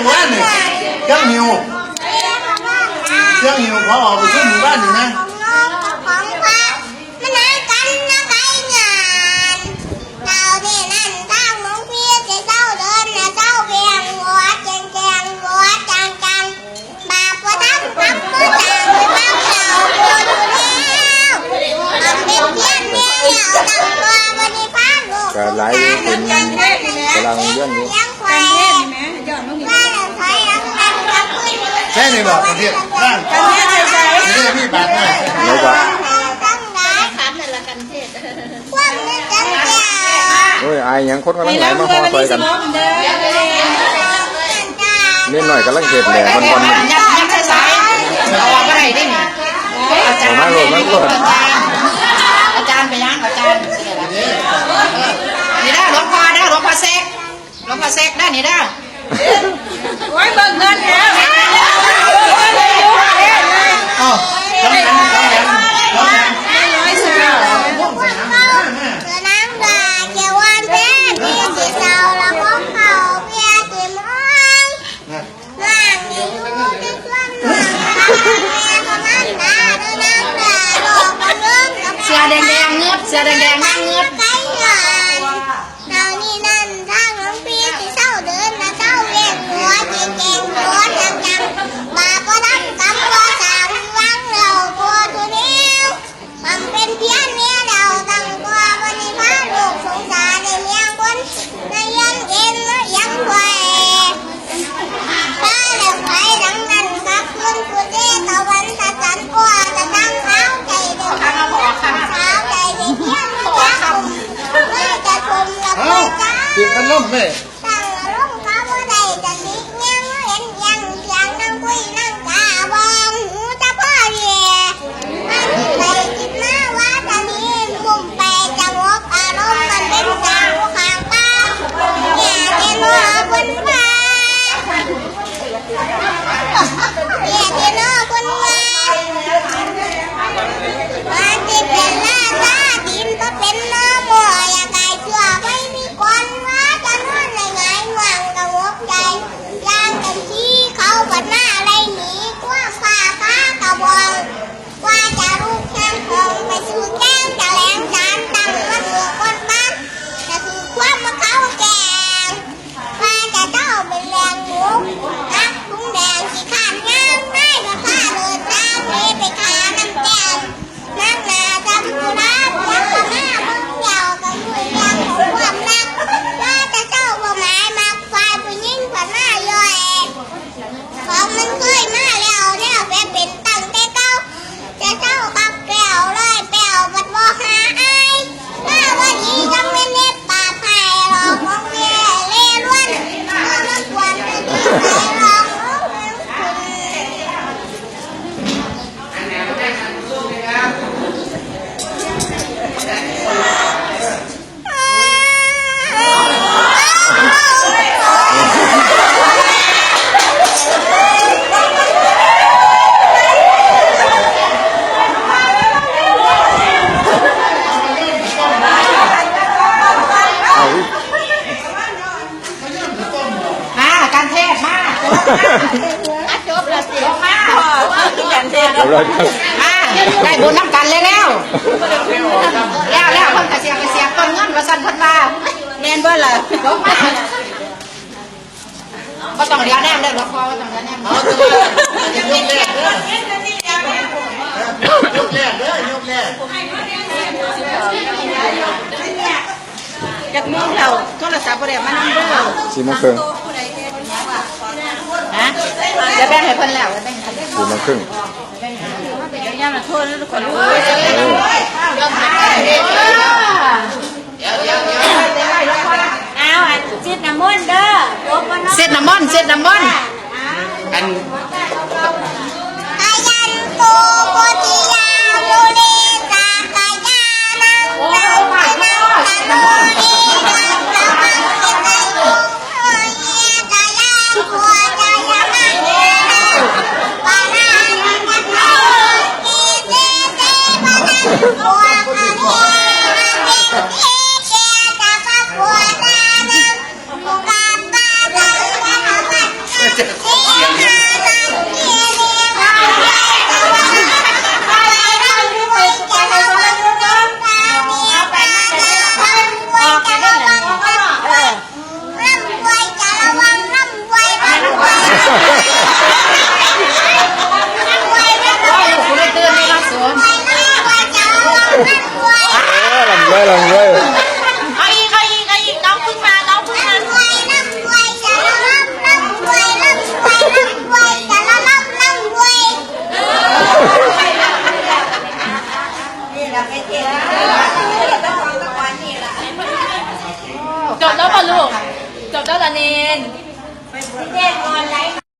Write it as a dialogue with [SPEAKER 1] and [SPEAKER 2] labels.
[SPEAKER 1] หมู่บ้านนี่เจ้าหิวเจ้าหิวขอออกไปช่วยหมู่บ้านนี่นะ
[SPEAKER 2] กำลังเรื่องนี้ กันแค่
[SPEAKER 3] ไหมยอ
[SPEAKER 2] ดมันมี ให้
[SPEAKER 1] ในบอกประเทศนั่น
[SPEAKER 3] กั
[SPEAKER 2] น
[SPEAKER 3] เท
[SPEAKER 4] ศใช่ประเะ
[SPEAKER 2] ศพี่บาทได้เดียวว่าโอ้ยอายยังคนกำลังไหล
[SPEAKER 1] มา
[SPEAKER 2] ห่อไปกันเล่นหน่อยกำลังเข็ดแหล่มันวัน Sharon Di 浪费 จบแล้วสิมากินกัน
[SPEAKER 3] เส
[SPEAKER 4] ร็จแล้วมาได้บุญน้ำกันเลยแล้วแล้วแล้วคนกระเสียกระเสียก้อนเงินมาสั่นพันว่า
[SPEAKER 5] เน่นเบ้อเล
[SPEAKER 4] ยเนี่ก็ต้องเลี้ยงแน่ยเลยหลวงพ่อก็ต้องเลี้ยงแน่
[SPEAKER 1] เอเตัวยุกแรกเด้อยุกแรกเด้อยุกแรก
[SPEAKER 5] จากมือเราโทรศัพท์ประเดี๋ยวมานั่งเด้
[SPEAKER 3] เสีมะเฟื
[SPEAKER 4] อง จะแบ่งให้เพิ่นแล้วแบ่งให้
[SPEAKER 3] ปูมาครึ่ง
[SPEAKER 5] เดี๋ยวย่ามาทษแวทุกคน
[SPEAKER 3] เอา
[SPEAKER 5] อันจิตน้ำมันเด้อลบมา
[SPEAKER 4] เนสร็ Ha ha ha! ลำด้วยลำด้ว
[SPEAKER 1] ยเอา
[SPEAKER 2] อีกเอาอีกเอาอีกน้อง
[SPEAKER 4] ขึ้นมาน้องขึ้นมา
[SPEAKER 2] จบแล้วป่ะลูก จบแล้วละเนนเน
[SPEAKER 5] นออนไลน์